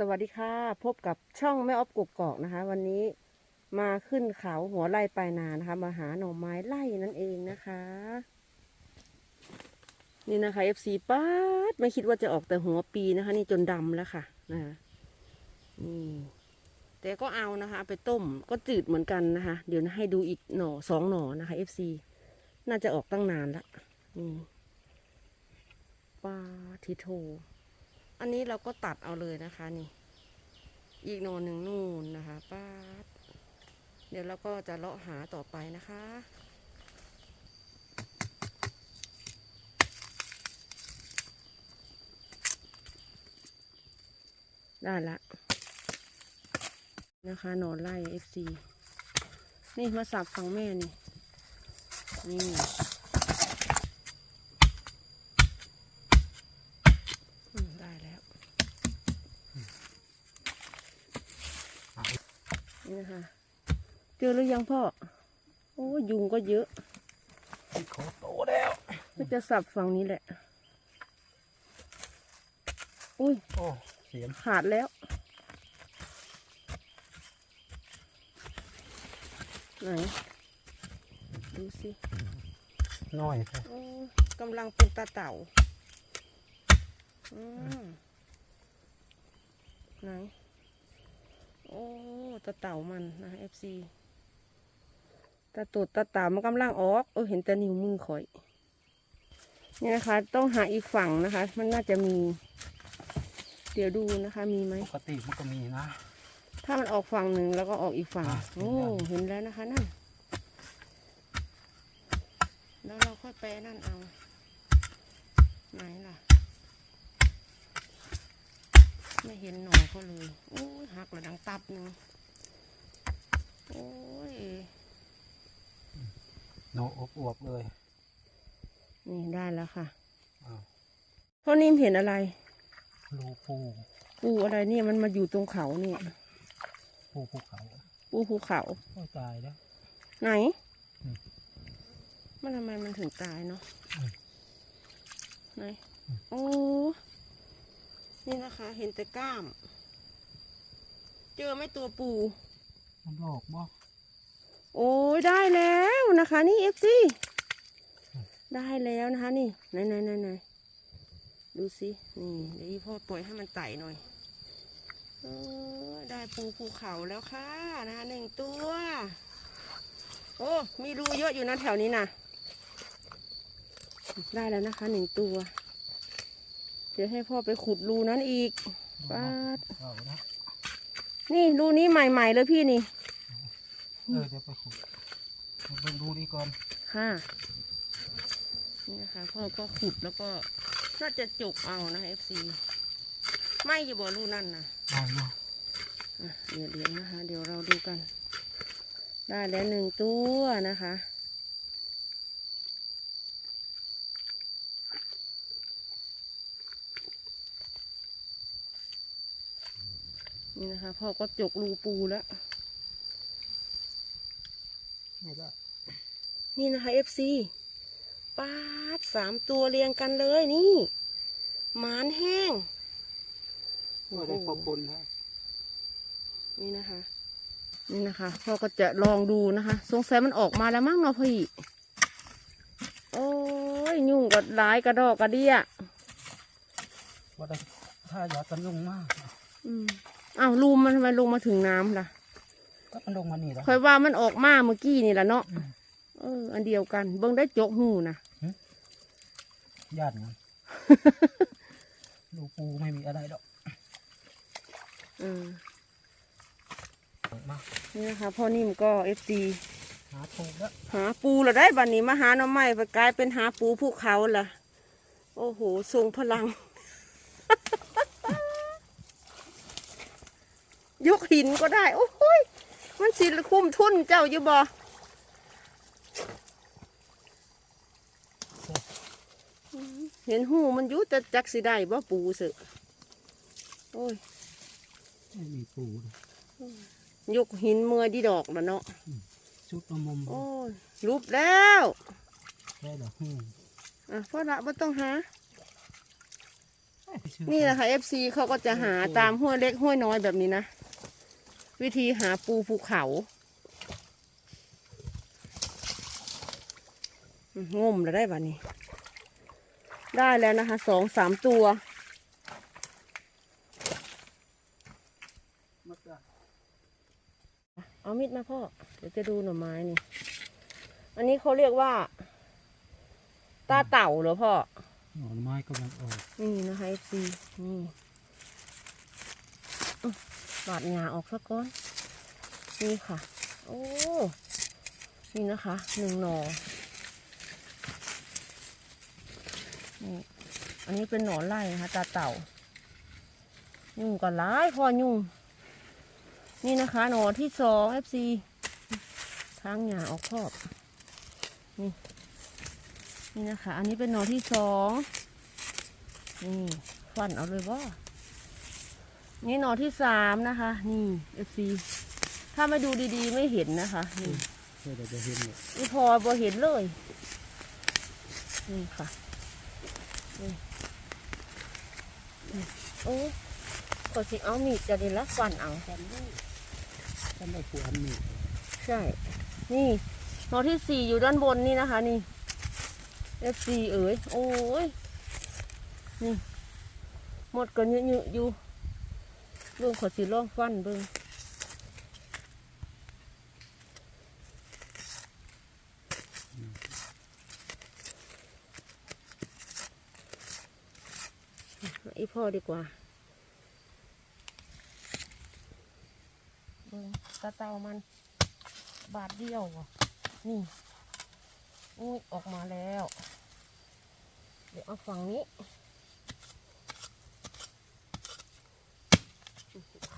สวัสดีค่ะ พบกับช่องแม่ออฟกกอกนะคะ วันนี้มาขึ้นเขาหัวไร่ปลายนานะคะ มาหาหน่อไม้ไล่นั่นเองนะคะ นี่นะคะ FC ป้าดไม่คิดว่าจะออกแต่หัวปีนะคะ นี่จนดำแล้วค่ะนะคะนี่แต่ก็เอานะคะ ไปต้มก็จืดเหมือนกันนะคะ เดี๋ยวให้ดูอีกหน่อสองหน่อนะคะ FC น่าจะออกตั้งนานละนี่ปลาทิโท อันนี้เราก็ตัดเอาเลยนะคะนี่อีกโนนหนึ่งนู่นนะคะป้าเดี๋ยวเราก็จะเลาะหาต่อไปนะคะ ได้ละนะคะหนอนไล่ FC นี่มาสับฝั่งแม่นี่ นี่ อืมได้แล้ว นี่นะคะเจอหรือยังพ่อ โอ้ยุงก็เยอะเขาโตแล้วก็จะสับฝั่งนี้แหละ อุ้ยโอ้เสียงขาดแล้วไหนดูสิน้อยครับโอ้กำลังเป็นตาเต่า อืมไหน โอ้ตาเต่ามันนะเอฟซีตาตูดตาเต่ามันกำลังออกเออเห็นแต่นิ้วมือข่อยนี่นะคะ ต้องหาอีกฝั่งนะคะ มันน่าจะมี เดี๋ยวดูนะคะ มีไหมปกติมันก็มีนะ ถ้ามันออกฝั่งหนึ่งแล้วก็ออกอีกฝั่ง อะ โอ้เห็นแล้วเห็นแล้วนะคะนั่นแล้วเราค่อยไปนั่นเอา ไหนล่ะ ไม่เห็นหนอเขาเลย โอ้ย หักระดังตับหนึ่งโอ้ยโนอบอวบเลย นี่ได้แล้วค่ะอ้าวพ่อนิ่มเห็นอะไร รูปูปูอะไรเนี่ยมันมาอยู่ตรงเขาเนี่ยปูภูเขาปูภูเขา โอ้ยตายแล้ว ไหน อืมมันทำไมมันถึงตายเนาะอืมไหนโอ้ นี่นะคะ เห็นแต่กล้าม เจอไหม่ตัวปูมันโลกบ่โอ้ยได้แล้วนะคะ นี่เอฟซีได้แล้วนะคะนี่ไหนไหนไหนไหนดูสินี่เดี๋ยวอีพ่อปล่อยให้มันไต่หน่อยเออได้ปูภูเขาแล้วค่ะนะคะหนึ่งตัว โอ้มีรูเยอะอยู่นะแถวนี้นะได้แล้วนะคะหนึ่งตัว เดี๋ยวให้พ่อไปขุดรูนั้นอีกปาดเอา นะนี่รูนี้ใหม่ๆเลยพี่นี่ เออเดี๋ยวไปขุดเบิ่งดูดีก่อน ค่ะนี่นะคะพ่อก็ขุดแล้วก็น่าจะจกเอานะเอฟซีไม่จะบอกรูนั่นนะได้อยู่อะเดี๋ยวเดี๋ยวนะคะ เดี๋ยวเราดูกัน ได้แล้วหนึ่งตัวนะคะ นี่นะคะพ่อก็จกรูปูแล้วไม่ได้นี่นะคะ FC ปาดสามตัวเรียงกันเลยนี่หมานแห้งไม่ได้พอปนนะนี่นะคะ นี่นะคะพ่อก็จะลองดูนะคะ สงสัยมันออกมาแล้วมั้งเนาะพี่ โอ้ยยุ่งกับหลายกระดอกกระเดียว่าได้ถ้าอยากกันลงมาก อืม อ้าวรูมมันทำไมลงมาถึงน้ำล่ะ ก็มันลงมานี่แล้วค่อยว่ามันออกมาเมื่อกี้นี่แหละเนาะ อืมเออ อันเดียวกัน เบิ่งได้จกหูนะ ญาติมันรูปูไม่มีอะไรหรอกเออออกมานี่นะคะพ่อนิ่มก็เอฟซีหาปูแล้วหาปูเราได้บัดนนี้มาหาหน่อไม้ไปกลายเป็นหาปูภูเขาล่ะ โอ้โหทรงพลัง ยกหินก็ได้ โอ้โหยมันสิคุ้มทุนเจ้าอยู่บ่เห็นหูมันอยุแต่จักสิได้บ่ปูเสอะโอ้ยไม่มีปูเลยยกหินเมื่อดีดอกแล้วเนาะชุดละมุมโอ้ยรูปแล้วได้ดอกหูอะพ่อละบ่ต้องหาไอ้ที่ชื่อนี่นะคะ FC เขาก็จะหาตามห้วยเล็กห้วยน้อยแบบนี้นะ วิธีหาปูภูเขาอืมงมแล้วได้บ้านี้ได้แล้วนะคะสองสามตัวมัดอะเอามีดมาพ่อ เดี๋ยวจะดูหน่อไม้นี่ อันนี้เขาเรียกว่า ตาเต่าเหรอพ่อ หน่อไม้กำลังออก นี่นะคะ FC นี่อื้อ บาดหงาออกสักก้อน นี่ค่ะ โอ้ นี่นะคะหนึ่งหนอนี่อันนี้เป็นหน่อไร่นะคะ ตาเต่า ยุ่งก็ร้ายพอยุ่ง นี่นะคะหนอที่สอง FC ทางหงาออกครอบ นี่ นี่นะคะ อันนี้เป็นหนอที่สองนี่ฟันเอาเลยว่า นี่หน่อที่สามนะคะ นี่ FC ถ้าไม่ดูดีๆไม่เห็นนะคะ นี่เพื่อจะเห็นเลยนี่พอบ่เห็นเลย นี่ค่ะนี่นี่โอ้ขอสิเอามีดจะได้ละฟันเอาทำได้ทำได้ขวานนี่ใช่ นี่หน่อที่สี่อยู่ด้านบนนี่นะคะ นี่ FC เอ๋ย โอ้ย นี่ หมดก็เยอะๆอยู่ เบิ่งขอสิลองฟันเบิ่งอีพ่อดีกว่าเบิ่งตาเตามัน บาทเดียวว่ะนี่อุ้ยออกมาแล้ว เดี๋ยวเอาฝั่งนี้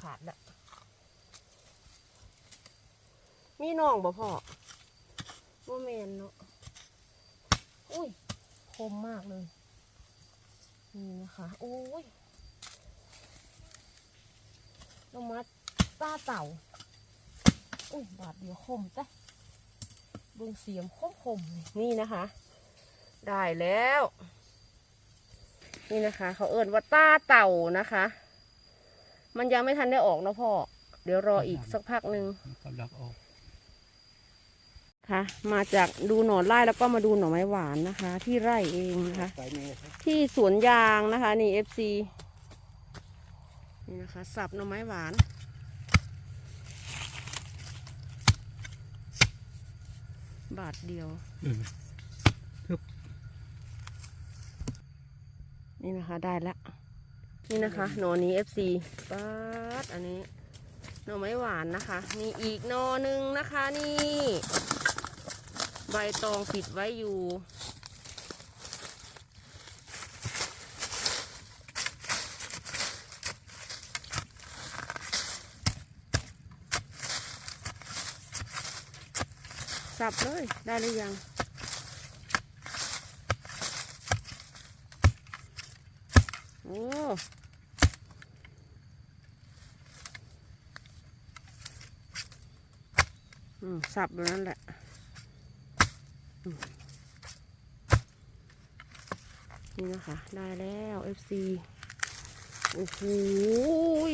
ขาดละมีน้องบ่พ่อว่าแมนเนาะ อุ้ยคมมากเลย นี่นะคะโอ้ยลงมาตาเต่า อุ้ย บาดเดียวคมจ้ะเบิ่งเสียมคมคมๆนี่นะคะ ได้แล้ว นี่นะคะ เขาเอิ้นว่าตาเต่านะคะ มันยังไม่ทันได้ออกนะพ่อ เดี๋ยวรออีกสักพักหนึ่งมันกำลังออกค่ะมาจากดูหน่อไร่แล้วก็มาดูหน่อไม้หวานนะคะ ที่ไร่เองนะคะไปเมย์ครับที่สวนยางนะคะนี่ FC นี่นะคะสับหน่อไม้หวานบาทเดียวอืมนี่นะคะได้แล้ว นี่นะคะหนอนี้ FC ป๊าดอันนี้หน่อไม้หวานนะคะมีอีกหนอหนึ่งนะคะนี่ ใบตองปิดไว้อยู่สับเลยได้หรือยังโอ้อืม สับอยู่นั่นแหละนี่นะคะ ได้แล้ว FC โอ้โหย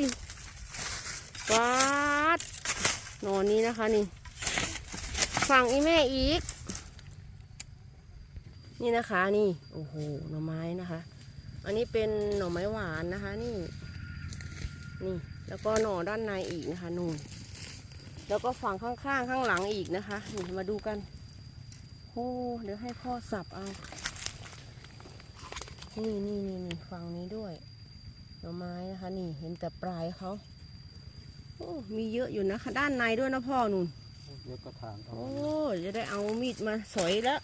ปาดหนอนนี้นะคะนี่ ฝั่งอีแม่อีก นี่นะคะนี่ โอ้โห หน่อไม้นะคะ อันนี้เป็นหน่อไม้หวานนะคะนี่ นี่ แล้วก็หน่อด้านในอีกนะคะนู่น แล้วก็ฝั่งข้างๆข้างหลังอีกนะคะนี่มาดูกันโอ้เดี๋ยวให้พ่อสับเอา นี่นี่นี่นี่ฝั่งนี้ด้วยหน่อไม้นะคะนี่เห็นแต่ปลายเขาโอ้มีเยอะอยู่นะคะด้านในด้วยนะพ่อนุ่นเดี๋ยวก็ทางเอาโอ้จะได้เอามีดมาสอยแล้ว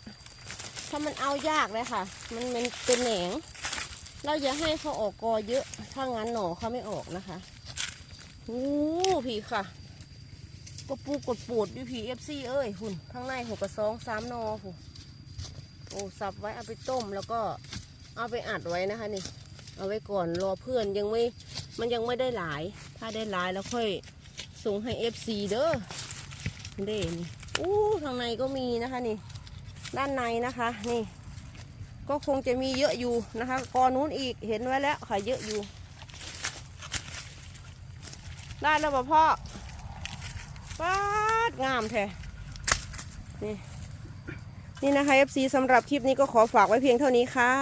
ถ้ามันเอายากเลยค่ะ มันมันเป็นแหนง เราอย่าให้เขาออกกอเยอะ ถ้างั้นหน่อเขาไม่ออกนะคะโอ้พี่ค่ะ กดปูกดปูดดิพีเอฟซีเอ้ยหุ่นข้างในหกกระซองสามนอผโอ้สับไว้เอาไปต้มแล้วก็เอาไปอัดไว้นะคะนี่ เอาไว้ก่อนรอเพื่อนยังไม่มันยังไม่ได้หลาย ถ้าได้หลายแล้วค่อยส่งให้เอฟซีเด้อเด่นี่อู้ทางในก็มีนะคะนี่ ด้านในนะคะนี่ ก็คงจะมีเยอะอยู่นะคะกอนู้นอีกเห็นไว้แล้วค่ะเยอะอยู่ ได้แล้วป่ะพ่อ ป้าดงามแท้นี่นี่นะคะ FC สำหรับคลิปนี้ก็ขอฝากไว้เพียงเท่านี้ค่ะ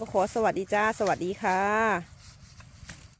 ก็ขอสวัสดีจ้า สวัสดีค่ะ